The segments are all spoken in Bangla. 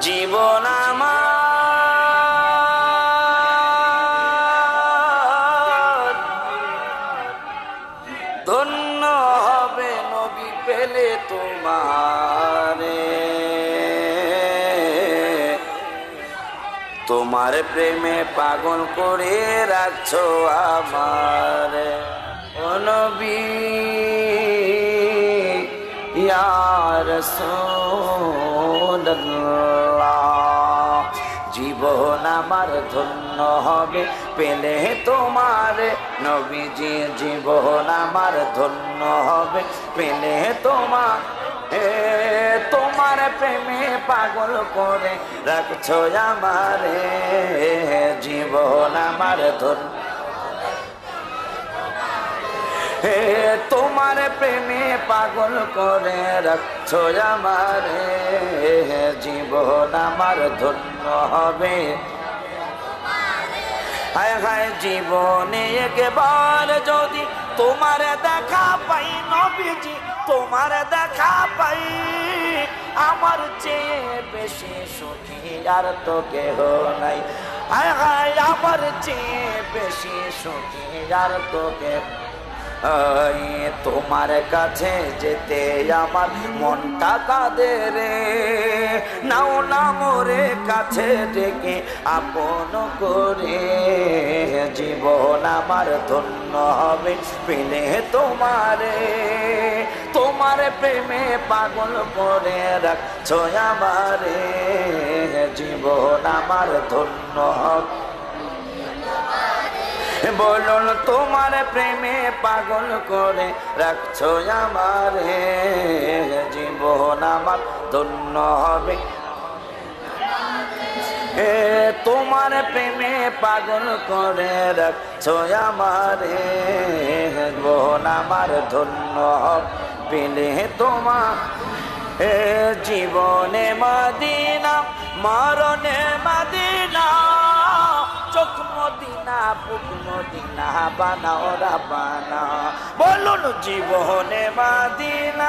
জীবন ধন্য হবে নবী পেলে তোমারে। তোমার প্রেমে পাগল করে রাখছো আমার। ও নবী ইয়ার জীবন আমার ধন্য হবে। পেলে তোমার নবীজি জীবন আমার ধন্য হবে। পেলে তোমার তোমার প্রেমে পাগল করে রাখছো আমারে জীবন আমার ধন্য হে তোমার প্রেমে পাগল করে রাখছো আমারে জীবন আমার ধন্য হবে। হায় হায় জীবনে একবার যদি তোমার দেখা পাই নবীজি, তোমার দেখা পাই। আমার চেয়ে বেশি সুখী আর তো কেহ নাই। হায় হায় আমার চেয়ে বেশি সুখী আর তো কেহ তোমার কাছে যেতে আমার মনটা কাঁদে রে। নাও না মোরে কাছে ডেকে আপন করে। জীবন আমার ধন্য হবে পেলে তোমারে। তোমার প্রেমে পাগল করে রাখছো আমারে। জীবন আমার ধন্য হবে বলুন, তোমার প্রেমে পাগল করে রাখছো আমার। জীবন আমার ধন্য হবে। এ, তোমার প্রেমে পাগল করে রাখছো আমার। জীবন আমার ধন্য পেলে তোমার এ, জীবনে মাদিনা, মরণে মাদিনা। বলুন জীবনে মাদিনা,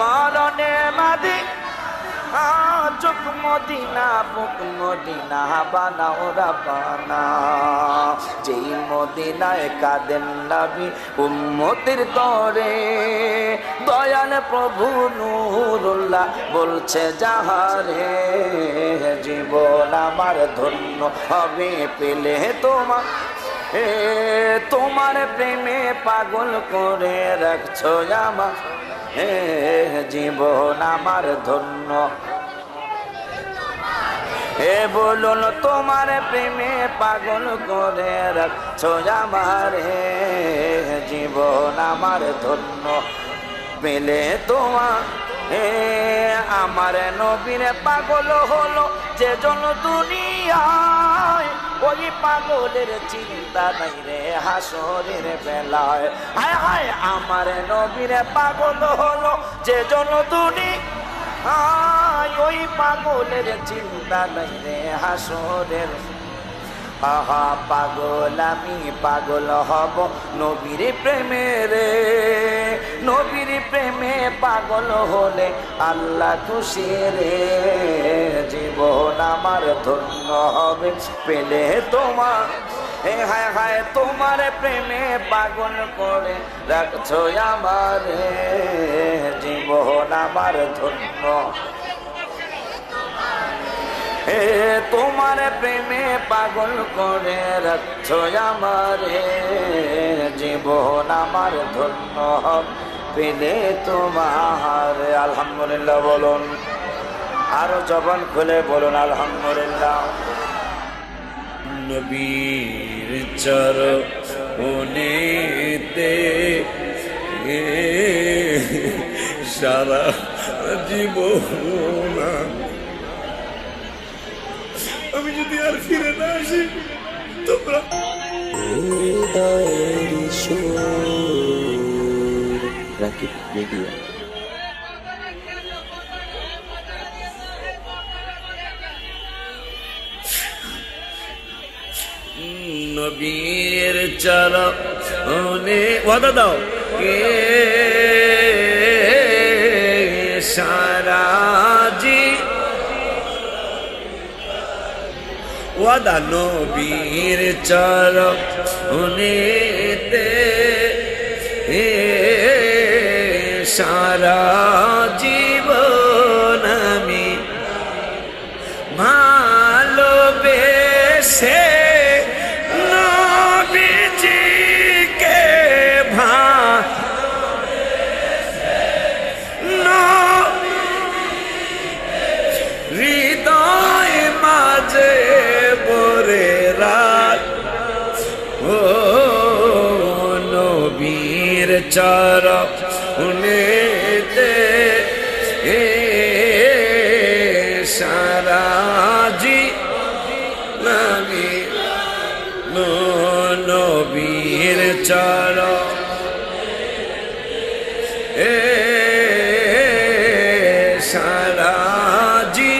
মরণে মাদিনা চোখ মদিনা, বুক মদিনা বানাও রাবানা যেই মদিনায় কাদেন নবী উম্মতির তরে, দয়াল প্রভু নুরুল্লাহ বলছে, যাহারে। জীবন আমার ধন্য হবে পেলে তোমার। এ, তোমার প্রেমে পাগল করে রাখছো আমার হে জীবন আমার ধন্য। হে বলুন তোমার প্রেমে পাগল করে রাখছো আমার হে জীবন আমার ধন্য পেলে তোমার। আমার নবীর পাগল হলো যে জন দুনিয়ায়। ওই পাগলের চিন্তা নাই রে হাসরের বেলায়। হায় হায়, আমার নবীর পাগল হলো যে জন দুনিয়া আয় ওই পাগলের চিন্তা নাই রে হাসরের আহা, পাগল, আমি পাগল হব নবীর প্রেমে রে। নবীর প্রেমে পাগল হলে আল্লাহ খুশি রে। জীবন আমার ধন্য হবে, পেলে তোমার, হে হায় হায়, তোমার প্রেমে পাগল করে রাখছো আমার। জীবন আমার ধন্য হে তোমার প্রেমে পাগল করে রাখছো আমার। জীবন আমার ধন্য পেলে তোমার। আলহামদুলিল্লাহ বলুন, আরও জবান খুলে বলুন, আলহামদুলিল্লাহ। নবীর চরণেতে সারা জীবন যদি আর ফিরে না আসি তোমরা রাকিব মিডিয়া। নবীর চরণে ওয়াদা দাও। কে সারা ওয়াদা নবীর চর উনিতে সারা জীবন আমি ভালোবেসে নবীজিকে চর উনেতে এ সারাজি নামি নবীর চর এ সারাজি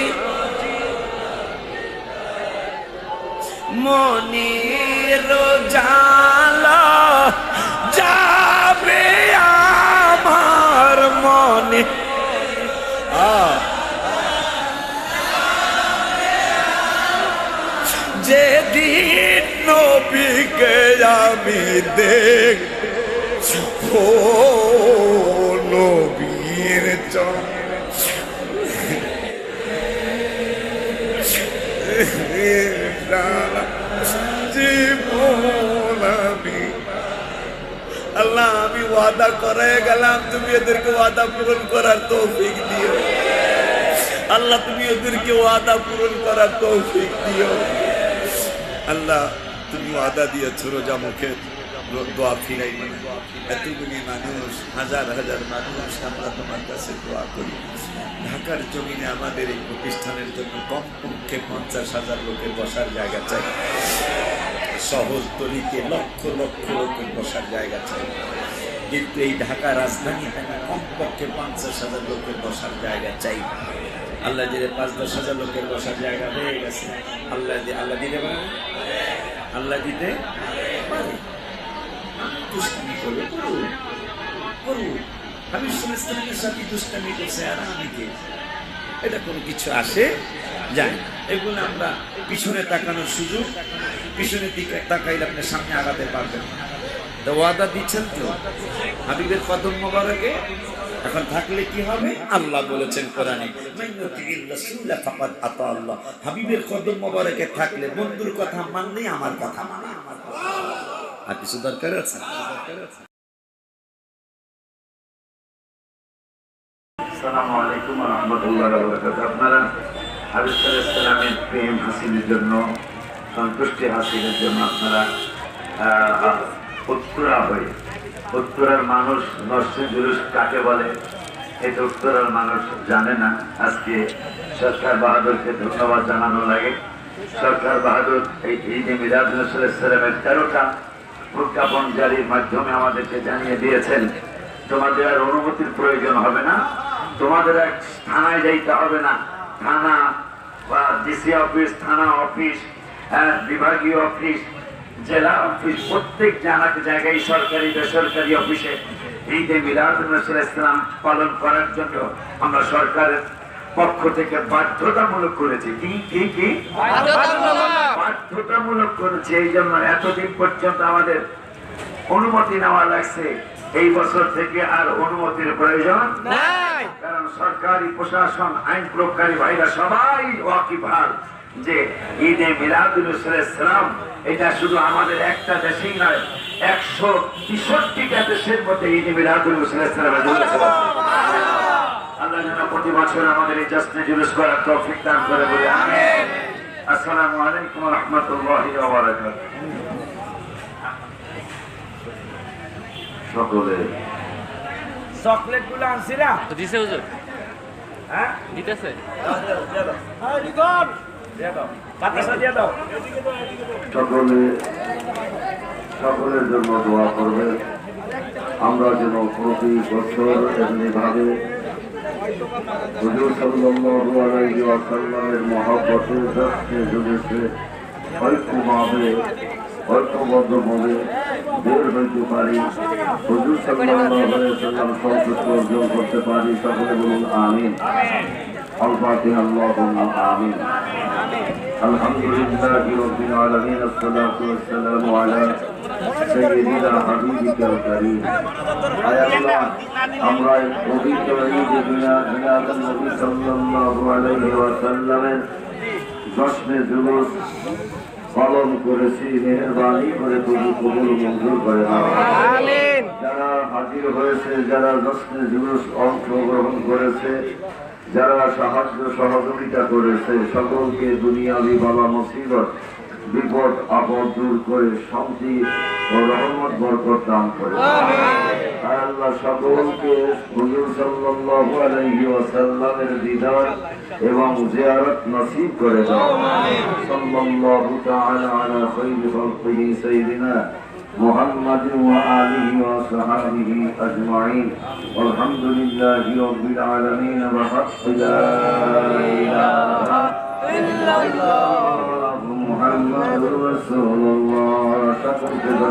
মনির জালা নবীকে আমি দেখ নবীর আল্লাহ, আমি ওয়াদা করে গেলাম, তুমি এদেরকে ওয়াদা পূরণ করার তৌফিক দিও। আল্লাহ, তুমি ওদেরকে ওয়াদা পূরণ করার তৌফিক দিও। আল্লাহ তুমি ওয়াদা দিয়েছ রোজা মুখে? দোয়া ফিরাই মানে। এতগুলি মানুষ, হাজার হাজার মানুষ আমরা তোমার কাছে দোয়া করি। ঢাকার জমিনে আমাদের এই প্রতিষ্ঠানের জন্য কমপক্ষে পঞ্চাশ হাজার লোকের বসার জায়গা চাই। শহর তলিতে লক্ষ লক্ষ লোকের বসার জায়গা চাই। কিন্তু এই ঢাকা রাজধানী এখানে কমপক্ষে পঞ্চাশ হাজার লোকের বসার জায়গা চাই। আল্লাহ দিলে পাঁচ দশ হাজার লোকের বসার জায়গা হয়ে গেছে। আল্লাহ দি- আল্লাহ পারে আল্লাহ দিতে পারে দুষ্টামি করবে করুন করুন এটা কোনো কিছু আসে? যায় এগুলো আমরা পিছনে তাকানোর সুযোগ। পিছনে দিকে তাকাইলে আপনি সামনে আগাতে পারবেন। তো ওয়াদা দিচ্ছেন তো? হাবিবের কদম মোবারকে? এখন থাকলে কি হবে? আল্লাহ বলেছেন কোরআনে মাইয়াতির রাসূলা ফাকাদ আতা আল্লাহ। হাবিবের কদম মোবারকে থাকলে বন্ধুর কথা মানলেই আমার কথা মানা আমার কথা। আর কিছু দরকার আছে? আসসালামু আলাইকুম রহমতুল্লাহ আপনারা ইসলামের প্রেম হাসিলের জন্য সন্তুষ্টি হাসিলের জন্য আপনারা আহ, উত্তরা হয়ে উত্তরার মানুষ নরসিং জুলুস কাকে বলে? এটা উত্তরার মানুষ জানে না। আজকে সরকার বাহাদুরকে ধন্যবাদ জানানো লাগে। সরকার বাহাদুর এই ঈদে মিলাদ ইসলামের তেরোটা প্রজ্ঞাপন জারির মাধ্যমে আমাদেরকে জানিয়ে দিয়েছেন তোমাদের আর অনুমতির প্রয়োজন হবে না। তোমাদের আর থানায় যাইতে হবে না। থানা বা ডিসি অফিস থানা অফিস হ্যাঁ, বিভাগীয় অফিস জেলা অফিস প্রত্যেক জানাক জায়গায় সরকারি বেসরকারি অফিসে ঈদে মিলাদ ইসলাম পালন করার জন্য আমরা সরকারের পক্ষ থেকে বাধ্যতামূলক করেছি। কি কি কি? বাধ্যতামূলক। করেছে। এই জন্য এতদিন পর্যন্ত আমাদের অনুমতি নেওয়া লাগছে। এই বছর থেকে আর অনুমতির প্রয়োজন কারণ সরকারি প্রশাসন আইন প্রয়োগকারী ভাইরা সবাই ওয়াকিভার যে ঈদে মিলাদুল ইসলাম এটা শুধু আমাদের একটা দেশেই নয় একশো তেষট্টিটা দেশের মধ্যে ঈদে মিলাদুল ইসলাম আল্লাহ যেন প্রতি বছর আমাদের এই জশ্নে জুলুস করার তৌফিক দান করে বলে আমিন। আসসালামু আলাইকুম রহমতুল্লাহি ওয়া বারাকাতুহু। সকলে। চকলেটগুলো আনছিলাম তো দিছে হুজুর। হ্যাঁ? দিতেছে। দাও। বাতাসা দিয়ে দাও। সকলে সকলের জন্য দোয়া করবে আমরা যেন প্রতি বছর এমনিভাবে হুজুর সাল্লাল্লাহু আলাইহি ওয়াসাল্লামের মহব্বতে যত্নে জুড়েছে ঐক্যভাবে ঐক্যবদ্ধভাবে বের হইতে পারি। হুজুর সাল্লাল্লাহু আলাইহি ওয়াসাল্লাম সন্তুষ্ট অর্জন করতে পারি। সকলে বলুন আমিন। আল ফাতিহা আল্লাহুম্মা আমিন। الحمد لله رب العالمين الصلاة والسلام على سيدنا حبيبك الكريم আয় আল্লাহ আমরা এই পবিত্র ঈদ মিলাদ নবী সাল্লাল্লাহু আলাইহি ওয়াসাল্লামের জশ্নে জুলুস পালন করেছি মেহরবানি করে তুমি কবুল মঞ্জুর করে নাও যারা হাজির হয়েছে যারা জশ্নে জুলুস অংশগ্রহণ করেছে যারা সাহায্য সহযোগিতা করেছে, সকলকে দুনিয়াবি বালা মুসিবত, বিপদ, আপদ দূর করে শান্তি ও রহমত, বরকত দান করে। আল্লাহ সকলকে হুজুর সাল্লাল্লাহু আলাইহি ওয়াসাল্লামের দিদার এবং জিয়ারত নসিব করে দাও। সাল্লাল্লাহু তাআলা আলা খায়রি খালকিহি সাইয়্যিদিনা। محمد وآله وصحابه أجمعين. والحمد لله رب العالمين وحق لا إله إلا الله محمد رسول الله. شكرا